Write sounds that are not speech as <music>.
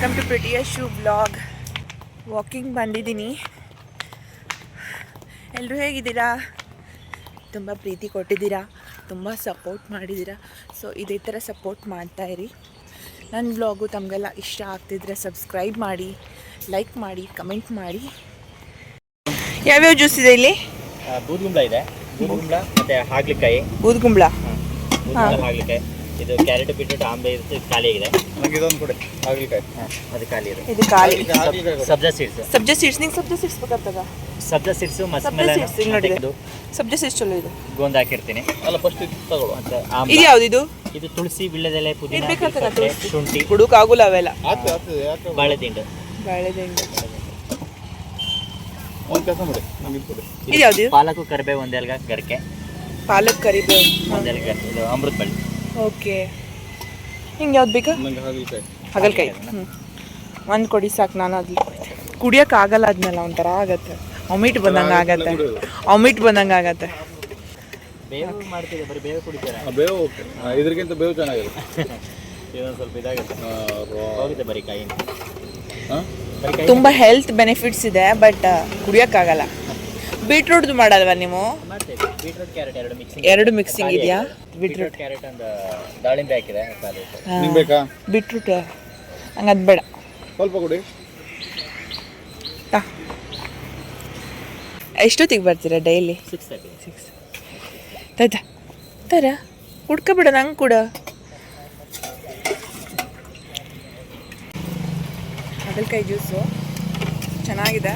Welcome to ಪ್ರಿಟಿಯ shoe blog walking ಬಂದಿದ್ದೀನಿ. ಎಲ್ಲರೂ ಹೇಗಿದ್ದೀರಾ? ತುಂಬ ಪ್ರೀತಿ ಕೊಟ್ಟಿದ್ದೀರಾ? ತುಂಬ ಸಪೋರ್ಟ್ ಮಾಡಿದ್ದೀರಾ? ಸೊ ಇದೇ ಥರ ಸಪೋರ್ಟ್ ಮಾಡ್ತಾ ಇರಿ. ನನ್ನ ಬ್ಲಾಗು ತಮಗೆಲ್ಲ ಇಷ್ಟ ಆಗ್ತಿದ್ರೆ ಸಬ್ಸ್ಕ್ರೈಬ್ ಮಾಡಿ ಲೈಕ್ ಮಾಡಿ ಕಮೆಂಟ್ ಮಾಡಿ. ಯಾವ್ಯಾವ ಜ್ಯೂಸ್ ಇದೆ ಇಲ್ಲಿ? ಬೂದ್ಗುಂಬ್ಳ ಇದೆ. ಬೂದ್ಗುಂಬಳ ಮತ್ತೆ ಹಾಗಲಕಾಯಿ. ಬೂದ್ಗುಂಬಳ ಹಾಗಲಕಾಯಿ. ಇದು ಕ್ಯಾರೆಟ್ ಬೀಟ್ರೂಟ್ ಆಂಬೆ ಇರುತ್ತೆ ಇದು ಖಾಲಿ ಆಗಿದೆ. ನಂಗೆ ಇದೊಂದು ಕೊಡಿ ಹಾಗಲಕಾಯಿ. ಹಾ, ಅದು ಖಾಲಿ ಇದೆ. ಇದು ಖಾಲಿ. ಸಬ್ಜಾ ಸೀಡ್ಸ್ ಸಬ್ಜಾ ಸೀಡ್ಸ್ ನಿಂಗೆ ಸಬ್ಜಾ ಸೀಡ್ಸ್ ಬೇಕಾಗ್ತದ? ಸಬ್ಜಾ ಸೀಡ್ಸ್ ಸಬ್ಜಾ ಮಸ್ಮೆಲನ್ ಸೀಡ್ಸ್ ನೋಡಿ. ಇದು ಸಬ್ಜಾ ಸೀಡ್ಸ್ ಚಲೋ ಇದೆ. ಗೋಂದ ಹಾಕಿರ್ತೀನಿ. ಅಲ್ಲ ಫಸ್ಟ್ ಇದು ಯಾವ್ದು ಇದು? ಇದು ತುಳಸಿ ಬಿಳ್ಳೆದೆಲೆ ಪುದೀನ ಶುಂಠಿ. ಹುಡುಕಾಗುಲ್ಲ ಅವೆಲ್ಲ. ಬಾಳೆದಿಂಡು. ಬಾಳೆದಿಂಡು. ಒಂದು ಕೆಲಸ ಮಾಡಿ ನಂಗೆ ಇದು ಕೊಡಿ. ಇದು ಯಾವ್ದು? ಇದು? ಪಾಲಕು ಕರಿಬೇವು ಒಂದೆಲ್ಗ ಗರ್ಕೆ. ಪಾಲಕ್ ಕರಿಬೇವು. ಒಂದೆಲ್ಗ ಇದು ಅಮೃತ ಬಳ್ಳಿ ಓಕೆ. ಹಿಂಗೆ ಯಾವ್ದು ಬೇಕು? ಹಾಗಲಕಾಯಿ. ಹ್ಞೂ ಒಂದು ಕೊಡಿ ಸಾಕು ನಾನು ಅದು ಕುಡಿಯೋಕೆ ಆಗಲ್ಲ ಅದನ್ನೆಲ್ಲ ಒಂಥರ ಆಗತ್ತೆ. ಅಮಿಟ್ ಬಂದಂಗೆ ಆಗತ್ತೆ. ಅಮಿಟ್ ಬಂದಂಗೆ ಆಗತ್ತೆ. ಬೇವು ಬರೀ ಬೇವು ಕುಡಿತೀರಾ? ಆ, ಬೇವು ಓಕೆ. ಬೇವು ಚೆನ್ನಾಗಿದೆ ಇದೊಂದು <laughs> ಸ್ವಲ್ಪ ಇದಾಗುತ್ತೆ. ಹೋಗುತ್ತೆ ಬರೀ ಕೈ ಹಾ? ಬರೀ ತುಂಬ ಹೆಲ್ತ್ ಬೆನಿಫಿಟ್ಸ್ ಇದೆ ಬಟ್ ಕುಡಿಯೋಕ್ಕಾಗಲ್ಲ ಬೀಟ್ರೂಟ್ದು ಮಾಡಲ್ವಾ ನೀವು? ಮಾಡ್ತೇವೆ. ಬೀಟ್ರೂಟ್ ಕ್ಯಾರೆಟ್ ಎರಡು ಮಿಕ್ಸಿಂಗ್ ಎರಡು ಮಿಕ್ಸಿಂಗ್ ಇದೆಯಾ? ಬೀಟ್ರೂಟ್ ಕ್ಯಾರೆಟ್ ಒಂದು ದಾಳಿಂಬೆ ಹಾಕಿದೆ. ನಿಂಗೆ ಬೇಕಾ? ಬೀಟ್ರೂಟ್ ಹಂಗದ್ ಬೇಡ. ಸ್ವಲ್ಪ ಕೊಡಿ. ಎಷ್ಟೊತ್ತಿಗೆ ಬರ್ತೀರಾ ಡೈಲಿ? ಸಿಕ್ಸ್ ತರ್ಟಿ ಸಿಕ್ಸ್ ತದ ತರ ಹುಡ್ಕೊಬಿಡ ನಂಗೆ ಕೂಡ. ಹಾಗಲಕಾಯಿ ಜ್ಯೂಸು ಚೆನ್ನಾಗಿದೆ.